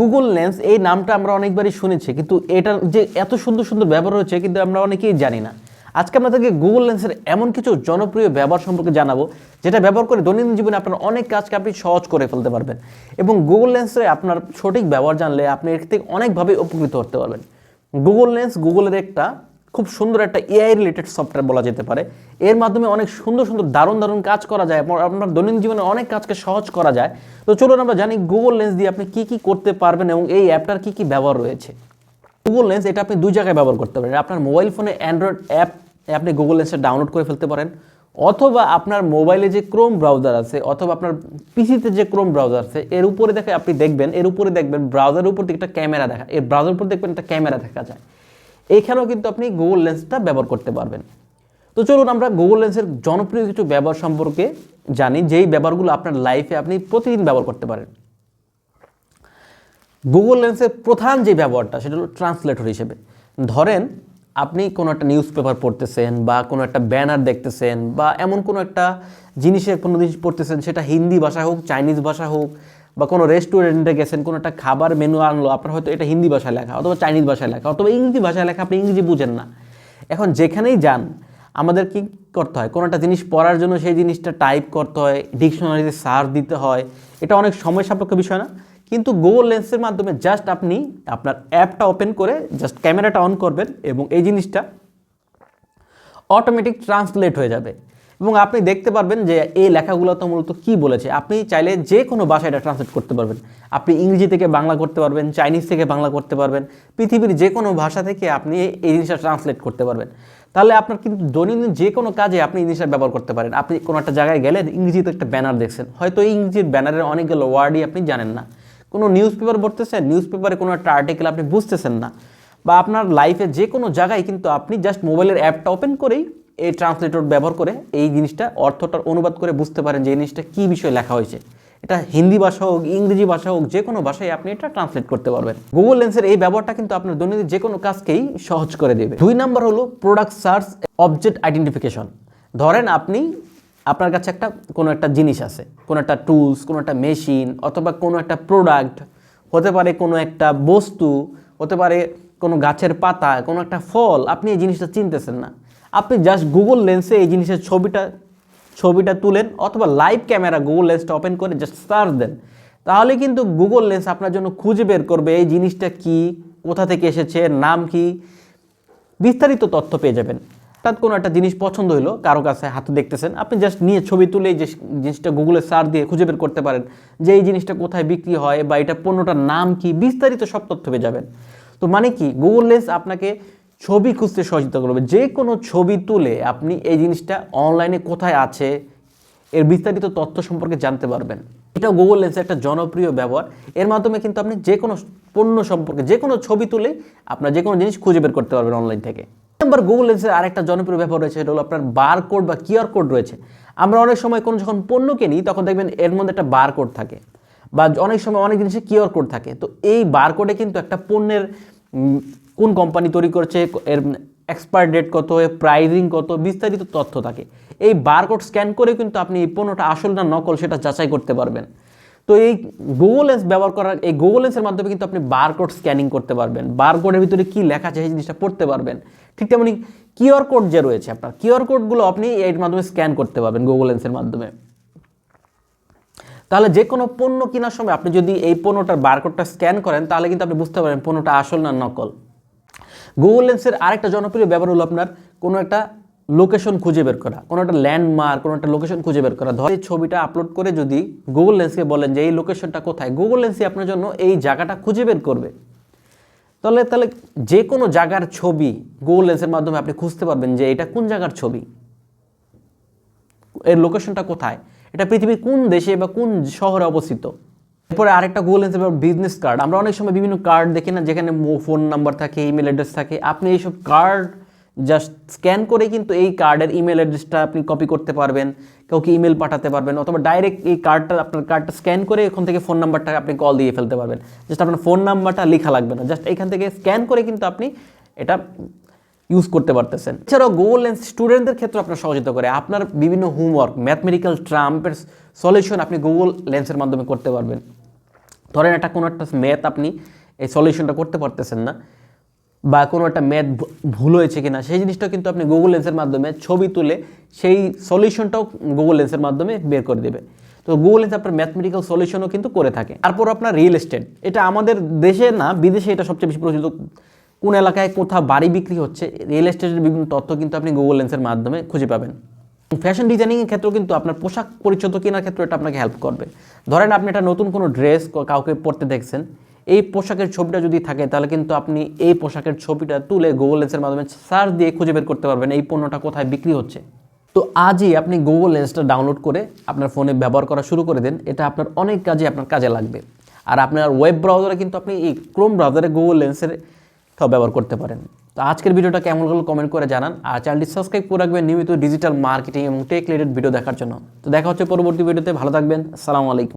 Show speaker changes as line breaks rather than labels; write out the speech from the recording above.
Google lens এই নামটা আমরা অনেকবারই শুনেছি, কিন্তু এটার যে এত সুন্দর সুন্দর ব্যবহার হয়েছে কিন্তু আমরা অনেকেই জানি না। আজকে আমরা তাকে গুগল লেন্সের এমন কিছু জনপ্রিয় ব্যবহার সম্পর্কে জানাব, যেটা ব্যবহার করে দৈনন্দিন জীবনে আপনার অনেক কাজকে আপনি সহজ করে ফেলতে পারবেন। এবং গুগল লেন্সে আপনার সঠিক ব্যবহার জানলে আপনি এর থেকে অনেকভাবে উপকৃত হতে পারবেন। গুগল লেন্স গুগলের একটা খুব সুন্দর একটা এআই রিলেটেড সফটওয়্যার বলা যেতে পারে। এর মাধ্যমে অনেক সুন্দর সুন্দর, দারুণ দারুণ কাজ করা যায় আপনার দৈনন্দিন জীবনে অনেক কাজকে সহজ করা যায়। তো চলুন আমরা জানি গুগল লেন্স দিয়ে আপনি কি কি করতে পারবেন এবং এই অ্যাপটার কি কি ব্যবহার রয়েছে। গুগল লেন্স এটা আপনি দুই জায়গায় ব্যবহার করতে পারেন। আপনার মোবাইল ফোনে অ্যান্ড্রয়েড অ্যাপ আপনি গুগল লেন্সটা ডাউনলোড করে ফেলতে পারেন। অথবা আপনার মোবাইলে যে ক্রোম ব্রাউজার আছে, অথবা আপনার পিসিতে যে ক্রোম ব্রাউজার আছে, এর উপরে দেখে আপনি দেখবেন, এর উপরে দেখবেন ব্রাউজারের উপর একটা ক্যামেরা দেখা এর ব্রাউজার উপর দেখবেন একটা ক্যামেরা দেখা যায়। এইখানেও কিন্তু আপনি গুগল লেন্সটা ব্যবহার করতে পারবেন। তো চলুন আমরা গুগল লেন্সের জনপ্রিয় কিছু ব্যবহার সম্পর্কে জানি, যেই ব্যবহারগুলো আপনার লাইফে আপনি প্রতিদিন ব্যবহার করতে পারেন। গুগল লেন্সের প্রধান যে ব্যবহারটা, সেটা হলো ট্রান্সলেটর হিসেবে। ধরেন, আপনি কোনো একটা নিউজ পেপার পড়তেছেন বা কোনো একটা ব্যানার দেখতেছেন বা এমন কোনো একটা জিনিসের কোনো জিনিস পড়তেছেন, সেটা হিন্দি ভাষা হোক চাইনিজ ভাষা হোক বা কোনো রেস্টুরেন্টে গেছেন, কোনো একটা খাবার মেনু আনলো, আপনার হয়তো এটা হিন্দি ভাষায় লেখা, অথবা চাইনিজ ভাষায় লেখা, অথবা ইংরেজি ভাষায় লেখা, আপনি ইংরেজি বুঝেন না। এখন যেখানেই যান, আমাদের কি করতে হয়? কোনো একটা জিনিস পড়ার জন্য সেই জিনিসটা টাইপ করতে হয় ডিকশনারিতে সার্চ দিতে হয়। এটা অনেক সময় সাপেক্ষ বিষয় না, কিন্তু গুগল লেন্সের মাধ্যমে জাস্ট আপনি আপনার অ্যাপটা ওপেন করে জাস্ট ক্যামেরাটা অন করবেন এবং এই জিনিসটা অটোমেটিক ট্রান্সলেট হয়ে যাবে। এবং আপনি দেখতে পারবেন যে এই লেখাগুলো তো মূলত কী বলেছে। আপনি চাইলে যে কোনো ভাষায় এটা ট্রান্সলেট করতে পারবেন। আপনি ইংরেজি থেকে বাংলা করতে পারবেন চাইনিজ থেকে বাংলা করতে পারবেন, পৃথিবীর যে কোনো ভাষা থেকে আপনি এই জিনিসটা ট্রান্সলেট করতে পারবেন। তাহলে আপনার কিন্তু দৈনন্দিন যে কোনো কাজে আপনি জিনিসটা ব্যবহার করতে পারেন। আপনি কোনো একটা জায়গায় গেলেন, ইংরেজিতে একটা ব্যানার দেখছেন। হয়তো এই ইংরেজির ব্যানারের অনেকগুলো ওয়ার্ডই আপনি জানেন না। কোনো নিউজ পেপার পড়তেছেন নিউজ পেপারে কোনো একটা আর্টিকেল আপনি বুঝতেছেন না। বা আপনার লাইফে যে কোনো জায়গায় কিন্তু আপনি জাস্ট মোবাইলের অ্যাপটা ওপেন করেই এই ট্রান্সলেটর ব্যবহার করে এই জিনিসটা অর্থটার অনুবাদ করে বুঝতে পারেন যে এই জিনিসটা কী বিষয়ে লেখা হয়েছে। এটা হিন্দি ভাষা হোক, ইংরেজি ভাষা হোক, যে কোনো ভাষায় আপনি এটা ট্রান্সলেট করতে পারবেন। গুগল লেন্সের এই ব্যবহারটা কিন্তু আপনার দৈনন্দিন যে কোনো কাজকেই সহজ করে দেবে। দুই নাম্বার হলো প্রোডাক্ট সার্চ অবজেক্ট আইডেন্টিফিকেশন ধরেন আপনি, আপনার কাছে একটা, কোনো একটা জিনিস আছে, কোনো একটা টুলস কোনো একটা মেশিন অথবা কোনো একটা প্রোডাক্ট হতে পারে কোনো একটা বস্তু, হতে পারে কোনো গাছের পাতা, কোনো একটা ফল, আপনি এই জিনিসটা চিনতেছেন না। আপনি জাস্ট গুগল লেন্সে এই জিনিসের ছবিটা ছবিটা তুলেন অথবা লাইভ ক্যামেরা গুগল লেন্সটা ওপেন করে জাস্ট সার্চ দেন। তাহলে কিন্তু গুগল লেন্স আপনার জন্য খুঁজে বের করবে এই জিনিসটা কি, কোথা থেকে এসেছে নাম কি। বিস্তারিত তথ্য পেয়ে যাবেন। হঠাৎ কোনো একটা জিনিস পছন্দ হলো কারও কাছে হাতে দেখতেছেন, আপনি জাস্ট নিয়ে ছবি তুলে যে জিনিসটা গুগলে সার্চ দিয়ে খুঁজে বের করতে পারেন যে এই জিনিসটা কোথায় বিক্রি হয় বা এটা পণ্যটার নাম কি, বিস্তারিত সব তথ্য পেয়ে যাবেন। তো মানে কি গুগল লেন্স আপনাকে ছবি খুঁজতে সহযোগিতা করবে। যে কোনো ছবি তুলে আপনি এই জিনিসটা অনলাইনে কোথায় আছে, এর বিস্তারিত তথ্য সম্পর্কে জানতে পারবেন। এটা গুগল লেন্সের একটা জনপ্রিয় ব্যবহার। এর মাধ্যমে কিন্তু আপনি যে কোনো পণ্য সম্পর্কে, যে কোনো ছবি তুলে আপনার যে কোনো জিনিস খুঁজে বের করতে পারবেন অনলাইন থেকে। নাম্বার গুগল লেন্সের আরেকটা জনপ্রিয় ব্যবহার রয়েছে এটা হলো আপনার বার কোড বা কিউআর কোড রয়েছে। আমরা অনেক সময় কোনো যখন পণ্য কিনি, তখন দেখবেন এর মধ্যে একটা বার কোড থাকে বা অনেক সময় অনেক জিনিসে কিউআর কোড থাকে। তো এই বার কোডে কিন্তু একটা পণ্যের কোন কোম্পানি তৈরি করছে, এর এক্সপায়ার ডেট কত প্রাইজিং কত, বিস্তারিত তথ্য থাকে। এই বারকোড স্ক্যান করে কিন্তু আপনি এই পণ্যটা আসল না নকল সেটা যাচাই করতে পারবেন। তো এই গুগল লেন্স ব্যবহার করার, এই গুগল লেন্সের মাধ্যমে কিন্তু আপনি বারকোড স্ক্যানিং করতে পারবেন। বারকোডের ভিতরে কী লেখা আছে সেই জিনিসটা পড়তে পারবেন। ঠিক তেমনি কিউআর কোড যে রয়েছে আপনার কিউআর কোডগুলো আপনি এর মাধ্যমে স্ক্যান করতে পারবেন গুগল লেন্সের মাধ্যমে। তাহলে যে কোনো পণ্য কেনার সময় আপনি যদি এই পণ্যটার বারকোডটা স্ক্যান করেন, তাহলে কিন্তু আপনি বুঝতে পারবেন পণ্যটা আসল না নকল। গুগল লেন্সের আরেকটা জনপ্রিয় ব্যবহার হলো আপনার কোনো একটা লোকেশন খুঁজে বের করা, কোনো একটা ল্যান্ডমার্ক কোনো একটা লোকেশন খুঁজে বের করা। ধরে ছবিটা আপলোড করে যদি গুগল লেন্সকে বলেন যে এই লোকেশনটা কোথায় গুগল লেন্সই আপনার জন্য এই জায়গাটা খুঁজে বের করবে। তাহলে তাহলে যে কোনো জায়গার ছবি গুগল লেন্সের মাধ্যমে আপনি খুঁজতে পারবেন যে এটা কোন জায়গার ছবি, এর লোকেশনটা কোথায়, এটা পৃথিবীর কোন দেশে বা কোন শহরে অবস্থিত। এরপরে আরেকটা গুগল লেন্স বিজনেস কার্ড আমরা অনেক সময় বিভিন্ন কার্ড দেখি না, যেখানে ফোন নাম্বার থাকে ইমেল অ্যাড্রেস থাকে। আপনি এইসব কার্ড জাস্ট স্ক্যান করে কিন্তু এই কার্ডের ইমেল অ্যাড্রেসটা আপনি কপি করতে পারবেন, কাউকে ইমেল পাঠাতে পারবেন, অথবা ডাইরেক্ট এই কার্ডটা আপনার কার্ডটা স্ক্যান করে এখান থেকে ফোন নাম্বারটা আপনি কল দিয়ে ফেলতে পারবেন। জাস্ট আপনার ফোন নাম্বারটা লেখা লাগবে না। জাস্ট এখান থেকে স্ক্যান করে কিন্তু আপনি এটা ইউজ করতে পারতেছেন। এছাড়াও গুগল লেন্স স্টুডেন্টদের ক্ষেত্রে আপনার সহযোগিতা করে। আপনার বিভিন্ন হোমওয়ার্ক ম্যাথমেটিক্যাল ট্রাম্পের সলিউশন আপনি গুগল লেন্সের মাধ্যমে করতে পারবেন। ধরেন একটা কোনো একটা ম্যাথ আপনি এই সলিউশনটা করতে পারতেছেন না, বা কোনো একটা ম্যাথ ভুল হয়েছে কিনা, সেই জিনিসটা কিন্তু আপনি গুগল লেন্সের মাধ্যমে ছবি তুলে সেই সলিউশনটাও গুগল লেন্সের মাধ্যমে বের করে দেবে তো গুগল লেন্স আপনার ম্যাথমেটিক্যাল সলিউশনও কিন্তু করে থাকে। তারপর আপনার রিয়েল এস্টেট এটা আমাদের দেশে না, বিদেশে এটা সবচেয়ে বেশি প্রচলিত। কোন এলাকায় কোথাও বাড়ি বিক্রি হচ্ছে রিয়েল এস্টেটের বিভিন্ন তথ্য কিন্তু আপনি গুগল লেন্সের মাধ্যমে খুঁজে পাবেন। ফ্যাশন ডিজাইনিংয়ের ক্ষেত্রেও কিন্তু আপনার পোশাক পরিচ্ছদ কেনার ক্ষেত্রে এটা আপনাকে হেল্প করবে। ধরেন আপনি একটা নতুন কোনো ড্রেস কাউকে পরতে দেখছেন, এই পোশাকের ছবিটা যদি থাকে, তাহলে কিন্তু আপনি এই পোশাকের ছবিটা তুলে গুগল লেন্সের মাধ্যমে সার্চ দিয়ে খুঁজে বের করতে পারবেন এই পণ্যটা কোথায় বিক্রি হচ্ছে। তো আজই আপনি গুগল লেন্সটা ডাউনলোড করে আপনার ফোনে ব্যবহার করা শুরু করে দেন, এটা আপনার অনেক কাজে আপনার কাজে লাগবে। আর আপনার ওয়েব ব্রাউজারে কিন্তু আপনি এই ক্রোম ব্রাউজারে গুগল লেন্সের ব্যবহার করতে পারেন। তো আজকের ভিডিওটা কেমন হলো কমেন্ট করে জানান। আর চ্যানেলটি সাবস্ক্রাইব করে রাখবেন নিয়মিত ডিজিটাল মার্কেটিং এবং টেক রিলেটেড ভিডিও দেখার জন্য। তো দেখা হচ্ছে পরবর্তী ভিডিওতে ভালো থাকবেন। আসসালামু আলাইকুম।